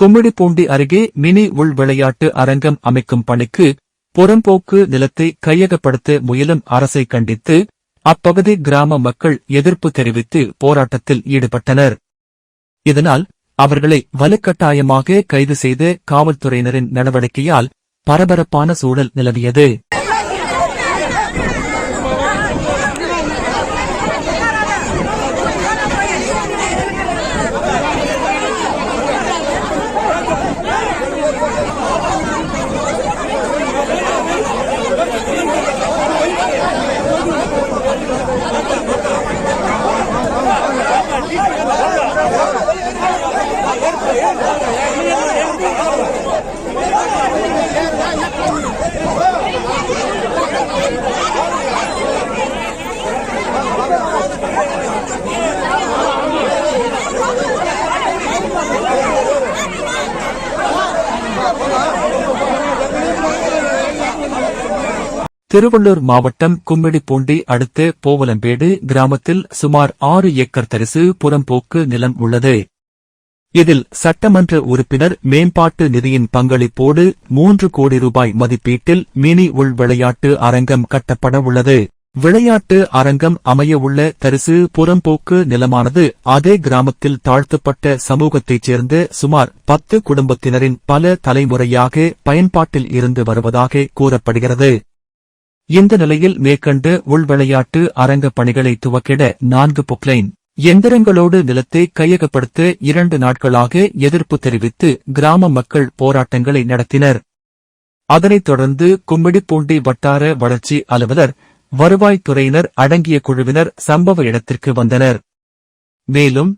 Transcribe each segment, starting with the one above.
கும்மிடிப்பூண்டி அருகே மினி உள் விளையாட்டு அரங்கம் அமைக்கும் பணிக்கு புறம்போக்கு நிலத்தை கையகப்படுத்த முயலும் அரசை கண்டித்து அப்பகுதி கிராம மக்கள் எதிர்ப்பு தெரிவித்து போராட்டத்தில் ஈடுபட்டனர். இதனால் அவர்களை வலுக்கட்டாயமாக கைது செய்த காவல்துறையினரின் நடவடிக்கையால் பரபரப்பான சூழல் நிலவியது. திருவள்ளூர் மாவட்டம் கும்மிடிப்பூண்டி அடுத்த போவலம்பேடு கிராமத்தில் சுமார் ஆறு ஏக்கர் தரிசு புறம்போக்கு நிலம் உள்ளது. இதில் சட்டமன்ற உறுப்பினர் மேம்பாட்டு நிதியின் பங்களிப்போடு மூன்று கோடி ரூபாய் மதிப்பீட்டில் மினி உள் விளையாட்டு அரங்கம் கட்டப்பட உள்ளது. விளையாட்டு அரங்கம் அமையவுள்ள தரிசு புறம்போக்கு நிலமானது அதே கிராமத்தில் தாழ்த்தப்பட்ட சமூகத்தைச் சேர்ந்த சுமார் பத்து குடும்பத்தினரின் பல தலைமுறையாக பயன்பாட்டில் இருந்து வருவதாக கூறப்படுகிறது. இந்த நிலையில் மேற்கண்டு உள்விளையாட்டு அரங்க பணிகளை துவக்கிட நான்கு பொக்லைன். எந்திரங்களோடு நிலத்தை கையகப்படுத்த இரண்டு நாட்களாக எதிர்ப்பு தெரிவித்து கிராம மக்கள் போராட்டங்களை நடத்தினர். அதனைத் தொடர்ந்து கும்மிடிப்பூண்டி வட்டார வளர்ச்சி அலுவலர் வருவாய்த்துறையினர் அடங்கிய குழுவினர் சம்பவ இடத்திற்கு வந்தனர். மேலும்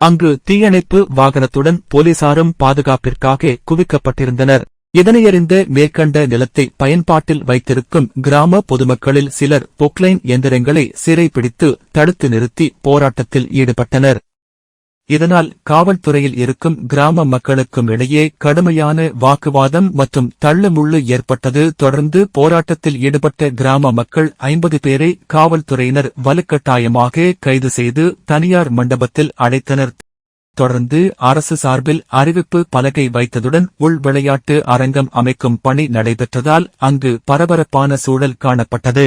அங்கு தீயணைப்பு வாகனத்துடன் போலீசாரும் பாதுகாப்பிற்காக குவிக்கப்பட்டிருந்தனர். இதனையறிந்த மேற்கண்ட நிலத்தை பயன்பாட்டில் வைத்திருக்கும் கிராம பொதுமக்களில் சிலர் பொக்லைன் எந்திரங்களை சிறைப்பிடித்து தடுத்து நிறுத்தி போராட்டத்தில் ஈடுபட்டனர். இதனால் காவல்துறையில் இருக்கும் கிராம மக்களுக்கும் இடையே கடுமையான வாக்குவாதம் மற்றும் தள்ளுமுள்ளு ஏற்பட்டது. தொடர்ந்து போராட்டத்தில் ஈடுபட்ட கிராம மக்கள் ஐம்பது பேரை காவல்துறையினர் வலுக்கட்டாயமாக கைது செய்து தனியார் மண்டபத்தில் அடைத்தனர். தொடர்ந்து அரசு சார்பில் அறிவிப்பு பலகை வைத்ததுடன் உள் விளையாட்டு அரங்கம் அமைக்கும் பணி நடைபெற்றதால் அங்கு பரபரப்பான சூழல் காணப்பட்டது.